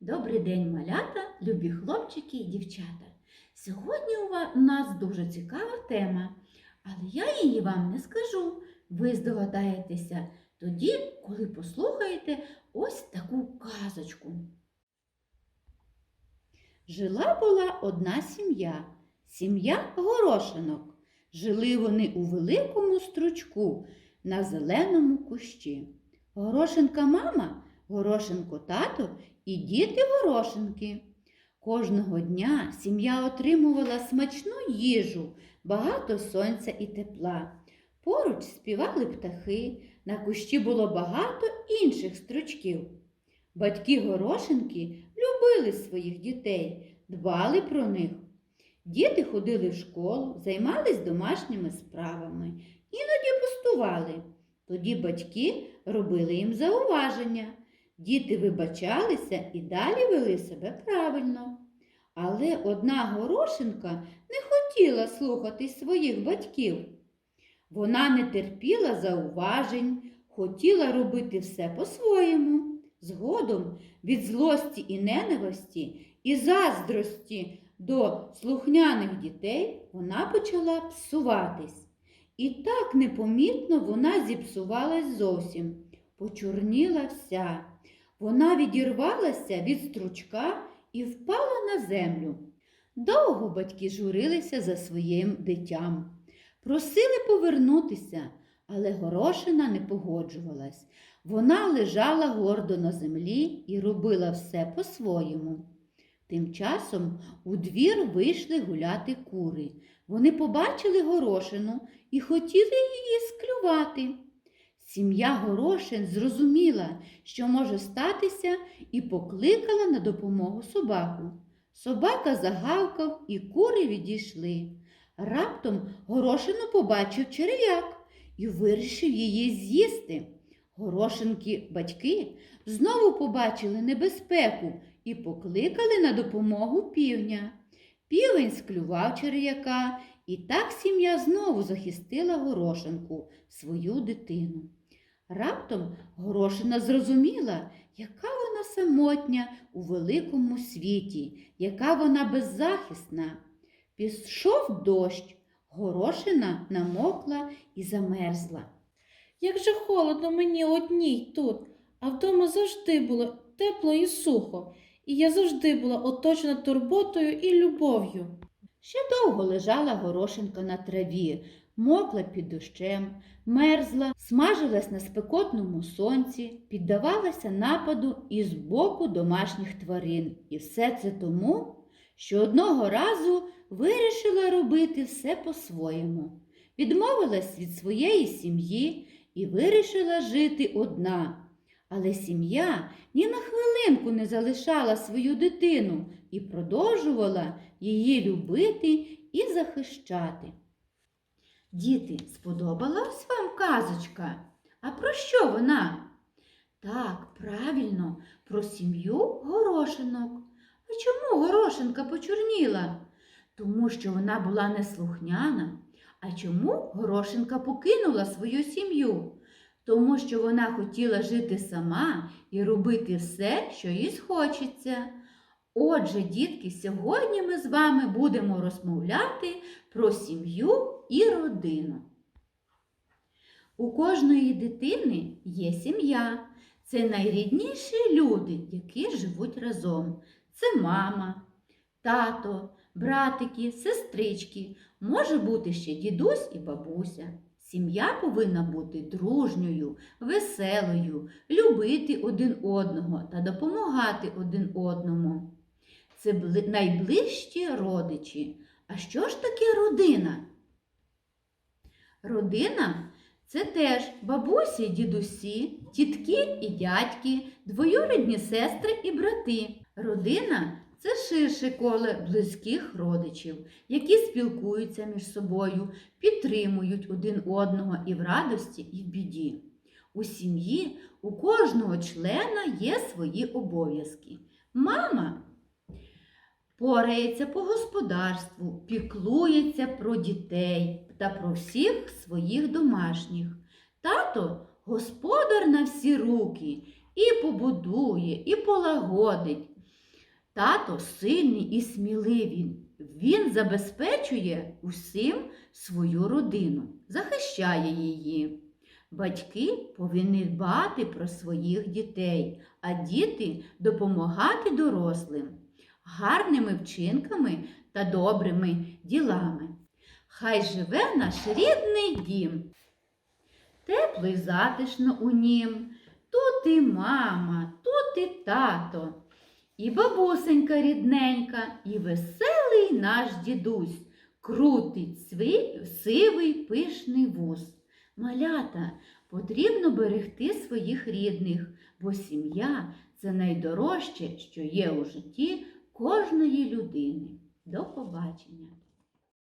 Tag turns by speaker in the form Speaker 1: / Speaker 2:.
Speaker 1: Добрий день, малята, любі хлопчики і дівчата. Сьогодні у нас дуже цікава тема, але я її вам не скажу. Ви здогадаєтеся тоді, коли послухаєте ось таку казочку. Жила була одна сім'я, сім'я горошинок. Жили вони у великому стручку на зеленому кущі. Горошинка мама, горошинко тато і діти горошинки. Кожного дня сім'я отримувала смачну їжу, багато сонця і тепла. Поруч співали птахи, на кущі було багато інших стручків. Батьки горошинки любили своїх дітей, дбали про них. Діти ходили в школу, займались домашніми справами, іноді пустували. Тоді батьки робили їм зауваження. Діти вибачалися і далі вели себе правильно. Але одна горошинка не хотіла слухатись своїх батьків. Вона не терпіла зауважень, хотіла робити все по-своєму. Згодом від злості і ненависті і заздрості до слухняних дітей вона почала псуватись. І так непомітно вона зіпсувалась зовсім, почорніла вся. Вона відірвалася від стручка і впала на землю. Довго батьки журилися за своїм дитям. Просили повернутися, але горошина не погоджувалась. Вона лежала гордо на землі і робила все по-своєму. Тим часом у двір вийшли гуляти кури. Вони побачили горошину і хотіли її склювати. Сім'я Горошин зрозуміла, що може статися, і покликала на допомогу собаку. Собака загавкав, і кури відійшли. Раптом Горошину побачив черв'як і вирішив її з'їсти. Горошинки батьки знову побачили небезпеку і покликали на допомогу півня. Півень склював черв'яка, і так сім'я знову захистила горошинку, свою дитину. Раптом горошина зрозуміла, яка вона самотня у великому світі, яка вона беззахисна. Пішов дощ, горошина намокла і замерзла.
Speaker 2: Як же холодно мені одній тут, а вдома завжди було тепло і сухо, і я завжди була оточена турботою і любов'ю.
Speaker 1: Ще довго лежала горошинка на траві, мокла під дощем, мерзла, смажилась на спекотному сонці, піддавалася нападу із боку домашніх тварин. І все це тому, що одного разу вирішила робити все по-своєму. Відмовилась від своєї сім'ї і вирішила жити одна. Але сім'я ні на хвилинку не залишала свою дитину і продовжувала її любити і захищати. Діти, сподобалась вам казочка? А про що вона? Так, правильно, про сім'ю горошинок. А чому горошинка почорніла? Тому що вона була неслухняна. А чому горошинка покинула свою сім'ю? Тому що вона хотіла жити сама і робити все, що їй схочеться. Отже, дітки, сьогодні ми з вами будемо розмовляти про сім'ю і родину. У кожної дитини є сім'я. Це найрідніші люди, які живуть разом. Це мама, тато, братики, сестрички, може бути ще дідусь і бабуся. Сім'я повинна бути дружньою, веселою, любити один одного та допомагати один одному. Це найближчі родичі. А що ж таке родина? Родина це теж бабусі, дідусі, тітки і дядьки, двоюрідні сестри і брати. Родина це ширше коле близьких родичів, які спілкуються між собою, підтримують один одного і в радості, і в біді. У сім'ї у кожного члена є свої обов'язки. Мама порається по господарству, піклується про дітей та про всіх своїх домашніх. Тато господар на всі руки і побудує, і полагодить, Тато сильний і сміливий. Він забезпечує усім свою родину, захищає її. Батьки повинні дбати про своїх дітей, а діти допомагати дорослим гарними вчинками та добрими ділами. Хай живе наш рідний дім. Тепло й затишно у нім. Тут і мама, тут і тато, і бабусенька рідненька, і веселий наш дідусь крутить свій сивий пишний вуз. Малята, потрібно берегти своїх рідних, бо сім'я це найдорожче, що є у житті кожної людини. До побачення!